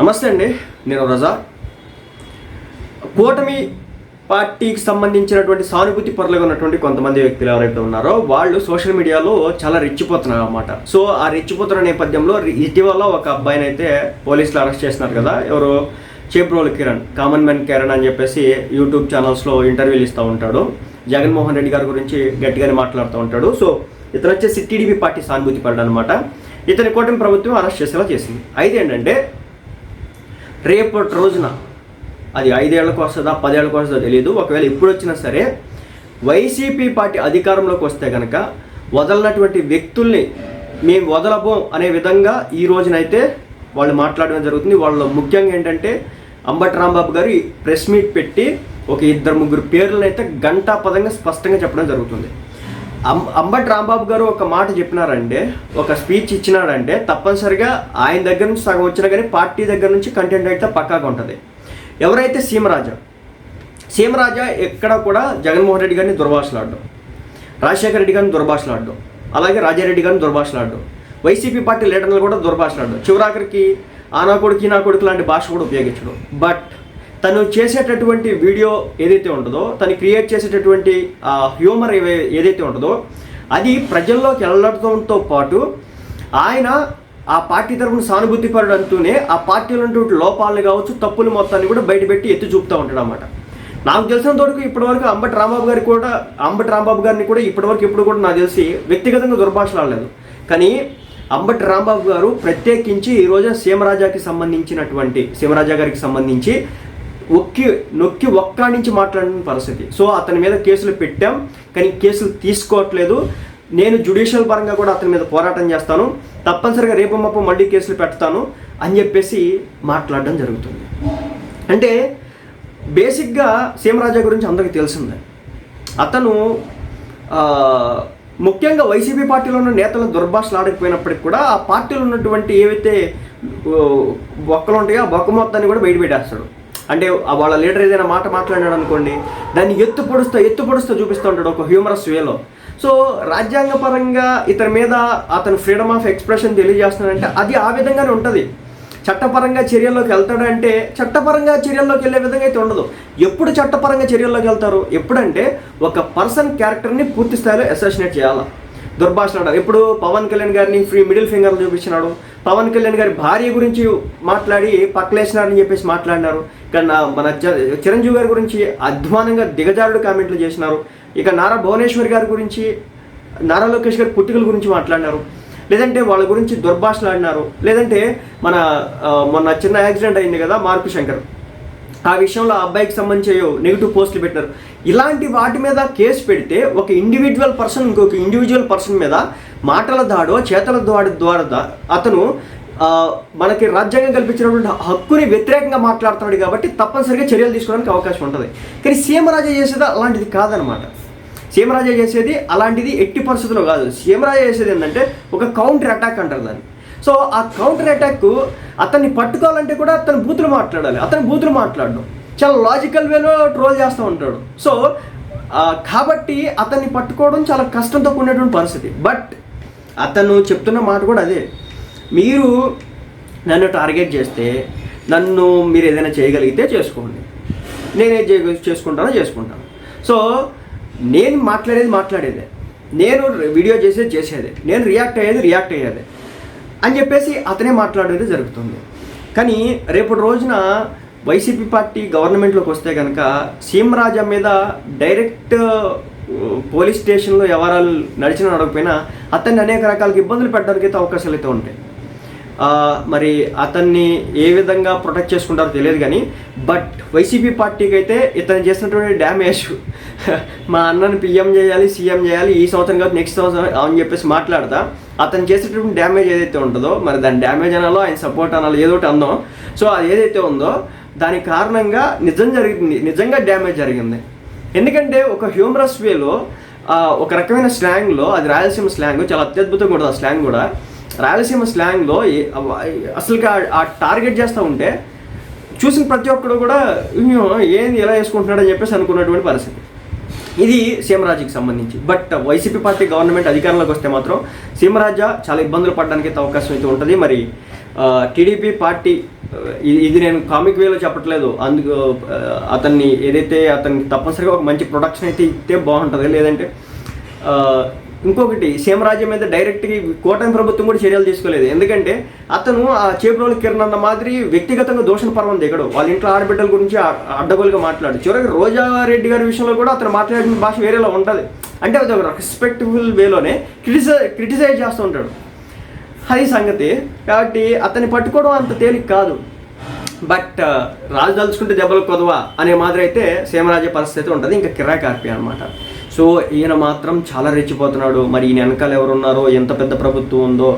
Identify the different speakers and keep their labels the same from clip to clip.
Speaker 1: నమస్తే అండి నేను రజా. కూటమి పార్టీకి సంబంధించినటువంటి సానుభూతి పరులుగా ఉన్నటువంటి కొంతమంది వ్యక్తులు ఎవరైతే ఉన్నారో వాళ్ళు సోషల్ మీడియాలో చాలా రెచ్చిపోతున్నారు అనమాట సో ఆ రెచ్చిపోతున్న నేపథ్యంలో ఇటీవల ఒక అబ్బాయిని అయితే పోలీసులు అరెస్ట్ చేస్తున్నారు కదా ఎవరు చేప్రోల్ కిరణ్ కామన్ మ్యాన్ కిరణ్ అని చెప్పేసి యూట్యూబ్ ఛానల్స్లో ఇంటర్వ్యూలు ఇస్తూ ఉంటాడు. జగన్మోహన్ రెడ్డి గారి గురించి గట్టిగానే మాట్లాడుతూ ఉంటాడు. సో ఇతను వచ్చేసి టీడీపీ పార్టీ సానుభూతి పరుడు అనమాట ఇతని కూటమి ప్రభుత్వం అరెస్ట్ చేసేలా చేసింది. అయితే ఏంటంటే రేపటి రోజున అది ఐదేళ్ళకు వస్తుందా పదేళ్ళకు వస్తుందో తెలియదు ఒకవేళ ఇప్పుడు వచ్చినా సరే వైసీపీ పార్టీ అధికారంలోకి వస్తే కనుక వదలనటువంటి వ్యక్తుల్ని మేము వదలబోం అనే విధంగా ఈ రోజునైతే వాళ్ళు మాట్లాడడం జరుగుతుంది. వాళ్ళు ముఖ్యంగా ఏంటంటే అంబటి రాంబాబు గారు ప్రెస్ మీట్ పెట్టి ఒక ఇద్దరు ముగ్గురు పేర్లను అయితే గంటా పదంగా స్పష్టంగా చెప్పడం జరుగుతుంది. అంబటి రాంబాబు గారు ఒక మాట చెప్పినారంటే ఒక స్పీచ్ ఇచ్చినాడంటే తప్పనిసరిగా ఆయన దగ్గర నుంచి సగం వచ్చినా కానీ పార్టీ దగ్గర నుంచి కంటెంట్ అయితే పక్కాగా ఉంటుంది. ఎవరైతే సీమరాజా సీమరాజా ఎక్కడ కూడా జగన్మోహన్ రెడ్డి గారిని దుర్భాషలాడడం రాజశేఖర రెడ్డి గారిని దుర్భాషలాడడం అలాగే రాజారెడ్డి గారిని దుర్భాషలాడడం వైసీపీ పార్టీ లీడర్లు కూడా దుర్భాషలాడడం చివరాఖరికి ఆనా కొడుకు నా కొడుకు లాంటి భాష కూడా ఉపయోగించడం. బట్ తను చేసేటటువంటి వీడియో ఏదైతే ఉంటుందో తను క్రియేట్ చేసేటటువంటి హ్యూమర్ ఏదైతే ఉంటుందో అది ప్రజల్లోకి వెళ్ళడంతో పాటు ఆయన ఆ పార్టీ తరఫున సానుభూతిపరుడు అంటూనే ఆ పార్టీలో ఉన్నటువంటి లోపాలను కావచ్చు తప్పులు మొత్తాన్ని కూడా బయటపెట్టి ఎత్తి చూపుతూ ఉంటాడు అనమాట నాకు తెలిసినంత వరకు ఇప్పటివరకు అంబటి రాంబాబు గారి కూడా అంబటి రాంబాబు గారిని కూడా ఇప్పటివరకు ఇప్పుడు కూడా నాకు తెలిసి వ్యక్తిగతంగా దుర్భాషలాడలేదు కానీ అంబటి రాంబాబు గారు ప్రత్యేకించి ఈరోజు సీమరాజాకి సంబంధించినటువంటి సీమరాజా గారికి సంబంధించి ఒక్కి నొక్కి ఒక్కడించి మాట్లాడిన పరిస్థితి. సో అతని మీద కేసులు పెట్టాం కానీ కేసులు తీసుకోవట్లేదు. నేను జ్యుడిషియల్ పరంగా కూడా అతని మీద పోరాటం చేస్తాను. తప్పనిసరిగా రేపు మప్పు మళ్ళీ కేసులు పెడతాను అని చెప్పేసి మాట్లాడడం జరుగుతుంది. అంటే బేసిక్గా సీమరాజా గురించి అందరికీ తెలిసిందే. అతను ముఖ్యంగా వైసీపీ పార్టీలో ఉన్న నేతలను దుర్భాషలు ఆడకపోయినప్పటికి కూడా ఆ పార్టీలో ఉన్నటువంటి ఏవైతే బొక్కలు ఉంటాయో ఆ బొక్క మొత్తాన్ని కూడా బయట పెట్టేస్తాడు అంటే వాళ్ళ లీడర్ ఏదైనా మాట మాట్లాడాడు అనుకోండి దాన్ని ఎత్తు పొడుస్తూ ఎత్తు పొడుస్తూ చూపిస్తూ ఉంటాడు ఒక హ్యూమరస్ వేలో సో రాజ్యాంగపరంగా ఇతని మీద అతను ఫ్రీడమ్ ఆఫ్ ఎక్స్ప్రెషన్ తెలియజేస్తున్నాడంటే అది ఆ విధంగానే ఉంటుంది. చట్టపరంగా చర్యల్లోకి వెళ్తాడంటే చట్టపరంగా చర్యల్లోకి వెళ్ళే విధంగా అయితే ఉండదు. ఎప్పుడు చట్టపరంగా చర్యల్లోకి వెళ్తారు? ఎప్పుడంటే ఒక పర్సన్ క్యారెక్టర్ని పూర్తి స్థాయిలో అసోసినేట్ చేయాలి? దుర్భాషలాడారు ఇప్పుడు పవన్ కళ్యాణ్ గారిని ఫ్రీ మిడిల్ ఫింగర్ చూపించినాడు. పవన్ కళ్యాణ్ గారి భార్య గురించి మాట్లాడి పక్కలేసినారని చెప్పేసి మాట్లాడినారు. ఇక నా మన చిరంజీవి గారి గురించి అధ్వానంగా దిగజారుడు కామెంట్లు చేసినారు. ఇక నారా భువనేశ్వర్ గారి గురించి నారా లోకేష్ గారి పుట్టుకల గురించి మాట్లాడినారు. లేదంటే వాళ్ళ గురించి దుర్భాషలాడినారు. లేదంటే మన మొన్న చిన్న యాక్సిడెంట్ అయింది కదా మార్పు శంకర్. ఆ విషయంలో ఆ అబ్బాయికి సంబంధించి నెగిటివ్ పోస్టులు పెట్టారు ఇలాంటి వాటి మీద కేసు పెడితే ఒక ఇండివిజువల్ పర్సన్ ఇంకొక ఇండివిజువల్ పర్సన్ మీద మాటల దాడో చేతల దాడి ద్వారా అతను మనకి రాజ్యాంగం కల్పించినటువంటి హక్కుని వ్యతిరేకంగా మాట్లాడుతున్నాడు కాబట్టి తప్పనిసరిగా చర్యలు తీసుకోవడానికి అవకాశం ఉంటుంది. కానీ సీమరాజా చేసేది అలాంటిది కాదనమాట. సీమరాజా చేసేది అలాంటిది ఎట్టి పరిస్థితుల్లో కాదు. సీమరాజా చేసేది ఏంటంటే ఒక కౌంటర్ అటాక్ అంటారు దాన్ని. సో ఆ కౌంటర్ అటాక్ అతన్ని పట్టుకోవాలంటే కూడా అతను బూతులు మాట్లాడాలి. అతను బూతులు మాట్లాడడం. చాలా లాజికల్ వేలో ట్రోల్ చేస్తూ ఉంటాడు. సో కాబట్టి అతన్ని పట్టుకోవడం చాలా కష్టంతో కూడినటువంటి పరిస్థితి. బట్ అతను చెప్తున్న మాట కూడా అదే. మీరు నన్ను టార్గెట్ చేస్తే నన్ను మీరు ఏదైనా చేయగలిగితే చేసుకోండి. నేనే చేసుకుంటానో చేసుకుంటాను. సో నేను మాట్లాడేది మాట్లాడేదే. నేను వీడియో చేసేది చేసేదే. నేను రియాక్ట్ అయ్యేది రియాక్ట్ అయ్యేదే. అని చెప్పేసి అతనే మాట్లాడేది జరుగుతుంది. కానీ రేపటి రోజున వైసీపీ పార్టీ గవర్నమెంట్లోకి వస్తే కనుక సీమరాజా మీద డైరెక్ట్ పోలీస్ స్టేషన్లో వ్యవహారాలు నడిచిన నడకపోయినా అతన్ని అనేక రకాల ఇబ్బందులు పెట్టడానికి అయితే అవకాశాలు అయితే ఉంటాయి. మరి అతన్ని ఏ విధంగా ప్రొటెక్ట్ చేసుకుంటారో తెలియదు కానీ బట్ వైసీపీ పార్టీకి అయితే ఇతను చేసినటువంటి డ్యామేజ్ మా అన్నని పిఎం చేయాలి సీఎం చేయాలి ఈ సంవత్సరం కాదు నెక్స్ట్ సంవత్సరం అని చెప్పేసి మాట్లాడతా. అతను చేసేటటువంటి డ్యామేజ్ ఏదైతే ఉంటుందో మరి దాని డ్యామేజ్ అనాలో ఆయన సపోర్ట్ అనాలో ఏదో ఒకటి అందాం సో అది ఏదైతే ఉందో దాని కారణంగా నిజం జరిగింది నిజంగా డ్యామేజ్ జరిగింది. ఎందుకంటే ఒక హ్యూమరస్ వేలో ఒక రకమైన స్లాంగ్లో అది రాయలసీమ స్లాంగ్ చాలా అత్యద్భుతంగా ఉంటుంది ఆ స్లాంగ్ కూడా. రాయలసీమ స్లాంగ్లో ఏ- అసలుకి ఆ- టార్గెట్ చేస్తూ ఉంటే చూసిన ప్రతి ఒక్కడు కూడా ఏంది ఎలా వేసుకుంటున్నాడు అని చెప్పేసి అనుకున్నటువంటి పరిస్థితి. ఇది సీమరాజుకి సంబంధించి. బట్ వైసీపీ పార్టీ గవర్నమెంట్ అధికారంలోకి వస్తే మాత్రం సీమరాజ చాలా ఇబ్బందులు పడడానికి అయితే అవకాశం అయితే ఉంటుంది. మరి టీడీపీ పార్టీ ఇది- ఇది నేను కామిక్ వేలో చెప్పట్లేదు. అందుకు అతన్ని ఏదైతే అతనికి తప్పనిసరిగా ఒక మంచి ప్రొడక్షన్ అయితే ఇస్తే బాగుంటుంది. లేదంటే ఇంకొకటి సీమరాజ్యం మీద డైరెక్ట్గా కూటమి ప్రభుత్వం కూడా చర్యలు తీసుకోలేదు. ఎందుకంటే అతను ఆ చేపలోని కిరణ్ అన్న మాదిరి వ్యక్తిగతంగా దోషణ పర్వం దిగడు. వాళ్ళ ఇంట్లో ఆడబిడ్డల గురించి అడ్డగోలుగా మాట్లాడు. చివరికి రోజారెడ్డి గారి విషయంలో కూడా అతను మాట్లాడిన భాష వేరేలా ఉంటుంది. అంటే అది ఒక రెస్పెక్టబుల్ వేలోనే క్రిటిసై క్రిటిసైజ్ చేస్తూ ఉంటాడు. అది సంగతి. కాబట్టి అతన్ని పట్టుకోవడం అంత తేలిక కాదు. బట్ రాజు దలుచుకుంటే దెబ్బలు కొదవా అనే మాదిరి అయితే సేమరాజ్య పరిస్థితి ఉంటుంది. ఇంకా కిరాకార్పి అనమాట సో ఈయన మాత్రం చాలా రెచ్చిపోతున్నాడు. మరి ఈయన వెనకాల ఎవరున్నారో ఎంత పెద్ద ప్రభుత్వం ఉందో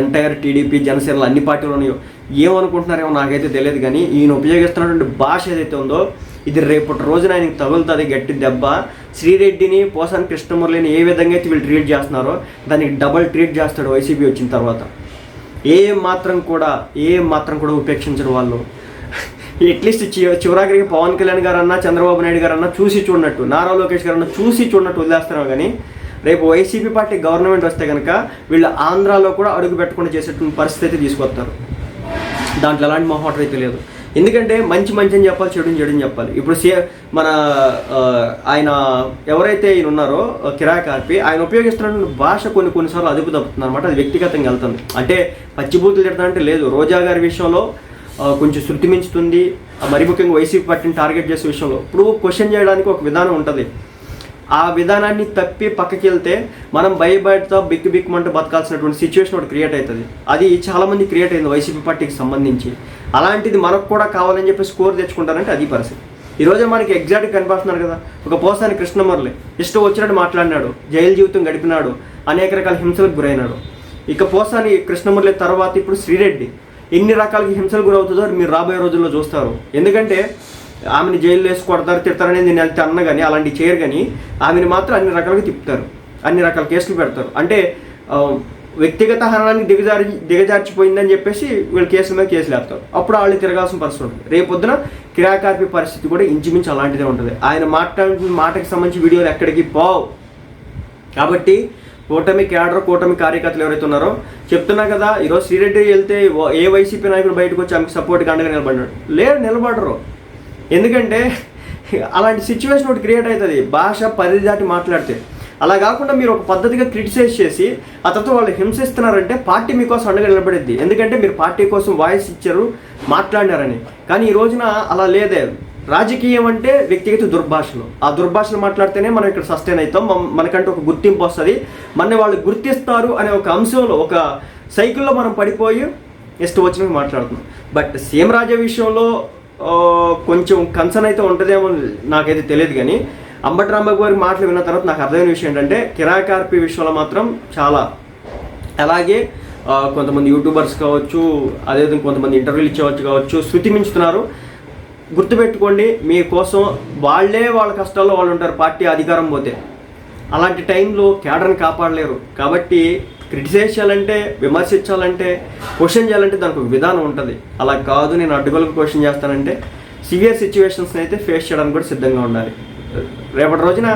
Speaker 1: ఎంటైర్ టీడీపీ జనసేనలు అన్ని పార్టీలు ఉన్నాయో ఏమనుకుంటున్నారేమో నాకైతే తెలియదు కానీ ఈయన ఉపయోగిస్తున్నటువంటి భాష ఏదైతే ఉందో ఇది రేపటి రోజున ఆయనకి తగులుతుంది గట్టి దెబ్బ. శ్రీరెడ్డిని పోసాని కృష్ణమురళిని ఏ విధంగా అయితే వీళ్ళు ట్రీట్ చేస్తున్నారో దానికి డబల్ ట్రీట్ చేస్తాడు వైసీపీ వచ్చిన తర్వాత. ఏ మాత్రం కూడా ఏ మాత్రం కూడా ఉపేక్షించరు వాళ్ళు. అట్లీస్ట్ చి చివరాఖరికి పవన్ కళ్యాణ్ గారన్నా చంద్రబాబు నాయుడు గారన్నా చూసి చూడనట్టు నారా లోకేష్ గారన్నా చూసి చూడనట్టు వదిలేస్తున్నారు కానీ రేపు వైసీపీ పార్టీ గవర్నమెంట్ వస్తే కనుక వీళ్ళు ఆంధ్రాలో కూడా అడుగు పెట్టకుండా చేసేటువంటి పరిస్థితి అయితే తీసుకొస్తారు. దాంట్లో ఎలాంటి మొహమాటం అయితే లేదు. ఎందుకంటే మంచి మంచి అని చెప్పాలి చెడు చెడు అని చెప్పాలి. ఇప్పుడు సీ మన ఆయన ఎవరైతే ఈయన ఉన్నారో ఆ, కిరాక్ ఆర్పి ఆయన ఉపయోగిస్తున్న భాష కొన్ని కొన్నిసార్లు అదుపు తప్పుతుంది అనమాట అది వ్యక్తిగతంగా వెళ్తుంది. అంటే పచ్చిబూతులు తిడతానంటే లేదు. రోజా గారి విషయంలో కొంచెం శృతి మించుతుంది మరి ముఖ్యంగా వైసీపీ పార్టీని టార్గెట్ చేసే విషయంలో ఇప్పుడు క్వశ్చన్ చేయడానికి ఒక విధానం ఉంటుంది. ఆ విధానాన్ని తప్పి పక్కకి వెళ్తే మనం భయపడతా బిక్కు బిక్కుమంటూ బతకాల్సినటువంటి సిచ్యువేషన్ ఒకటి క్రియేట్ అవుతుంది. అది చాలామంది క్రియేట్ అయింది వైసీపీ పార్టీకి సంబంధించి. అలాంటిది మనకు కూడా కావాలని చెప్పి స్కోర్ తెచ్చుకుంటారంటే అది పరిస్థితి. ఈరోజు మనకి ఎగ్జాక్ట్గా కనిపిస్తున్నారు కదా. ఒక పోసాని కృష్ణమురళి ఇష్టం వచ్చినట్టు మాట్లాడినాడు. జైలు జీవితం గడిపినాడు. అనేక రకాల హింసలకు గురైనాడు. ఇక పోసాని కృష్ణమురళి తర్వాత ఇప్పుడు శ్రీరెడ్డి. ఎన్ని రకాలకి హింసలు గురవుతుందో మీరు రాబోయే రోజుల్లో చూస్తారు. ఎందుకంటే ఆమెను జైలు వేసి కొడతారు తిడతారనేది నేను వెళ్తే అన్న కానీ అలాంటివి చేయరు కానీ ఆమెను మాత్రం అన్ని రకాలుగా తిప్పుతారు. అన్ని రకాల కేసులు పెడతారు. అంటే వ్యక్తిగత హరణానికి దిగజారి దిగజార్చిపోయిందని చెప్పేసి వీళ్ళు కేసుల మీద కేసులు వేస్తారు. అప్పుడు వాళ్ళు తిరగాల్సిన పరిస్థితి ఉంటుంది. రేపొద్దున కిరాకార్పి పరిస్థితి కూడా ఇంచుమించు అలాంటిదే ఉంటుంది. ఆయన మాట్లాడిన మాటకి సంబంధించి వీడియోలు ఎక్కడికి పోవు. కాబట్టి కూటమి క్యాడర్ కూటమి కార్యకర్తలు ఎవరైతే ఉన్నారో చెప్తున్నా కదా ఈరోజు శ్రీరెడ్డి వెళ్తే ఓ- ఏ వైసీపీ నాయకుడు బయటకు వచ్చి ఆమెకు సపోర్ట్గా అండగా నిలబడ్డాడు. లేరు నిలబడరు. ఎందుకంటే అలాంటి సిచ్యువేషన్ ఒకటి క్రియేట్ అవుతుంది. భాష పరిధి దాటి మాట్లాడితే. అలా కాకుండా మీరు ఒక పద్ధతిగా క్రిటిసైజ్ చేసి ఆ తర్వాత వాళ్ళు హింసిస్తున్నారంటే పార్టీ మీకోసం అండగా నిలబడిద్ది ఎందుకంటే మీరు పార్టీ కోసం వాయిస్ ఇచ్చారు మాట్లాడినారని. కానీ ఈ రోజున అలా లేదే. రాజకీయం అంటే వ్యక్తిగత దుర్భాషలు. ఆ దుర్భాషలు మాట్లాడితేనే మనం ఇక్కడ సస్టైన్ అవుతాం. మనకంటే ఒక గుర్తింపు వస్తుంది. మన వాళ్ళు గుర్తిస్తారు అనే ఒక అంశంలో ఒక సైకిల్లో మనం పడిపోయి ఇష్టం వచ్చినవి మాట్లాడుతున్నాం. బట్ సీఎం రాజా విషయంలో కొంచెం కన్సర్న్ అయితే ఉంటుందేమో నాకైతే తెలియదు కానీ అంబటి రాంబాబు గారి మాటలు విన్న తర్వాత నాకు అర్థమైన విషయం ఏంటంటే కిరాకార్పి విషయంలో మాత్రం చాలా. అలాగే కొంతమంది యూట్యూబర్స్ కావచ్చు అదేవిధంగా కొంతమంది ఇంటర్వ్యూలు ఇచ్చేవచ్చు కావచ్చు శృతి మించుతున్నారు. గుర్తుపెట్టుకోండి మీకోసం వాళ్ళే వాళ్ళ కష్టాల్లో వాళ్ళు ఉంటారు పార్టీ అధికారం పోతే. అలాంటి టైంలో కేడర్ని కాపాడలేరు. కాబట్టి క్రిటిసైజ్ చేయాలంటే విమర్శించాలంటే క్వశ్చన్ చేయాలంటే దానికి విధానం ఉంటుంది. అలా కాదు నేను అడ్డుగోలకు క్వశ్చన్ చేస్తానంటే సివియర్ సిచ్యువేషన్స్ని అయితే ఫేస్ చేయడానికి కూడా సిద్ధంగా ఉండాలి. రేపటి రోజున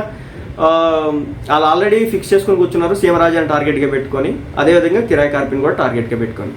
Speaker 1: వాళ్ళు ఆల్రెడీ ఫిక్స్ చేసుకొని కూర్చున్నారు సీమరాజాని టార్గెట్గా పెట్టుకొని అదేవిధంగా కిరాయి కార్పిని కూడా టార్గెట్గా పెట్టుకొని.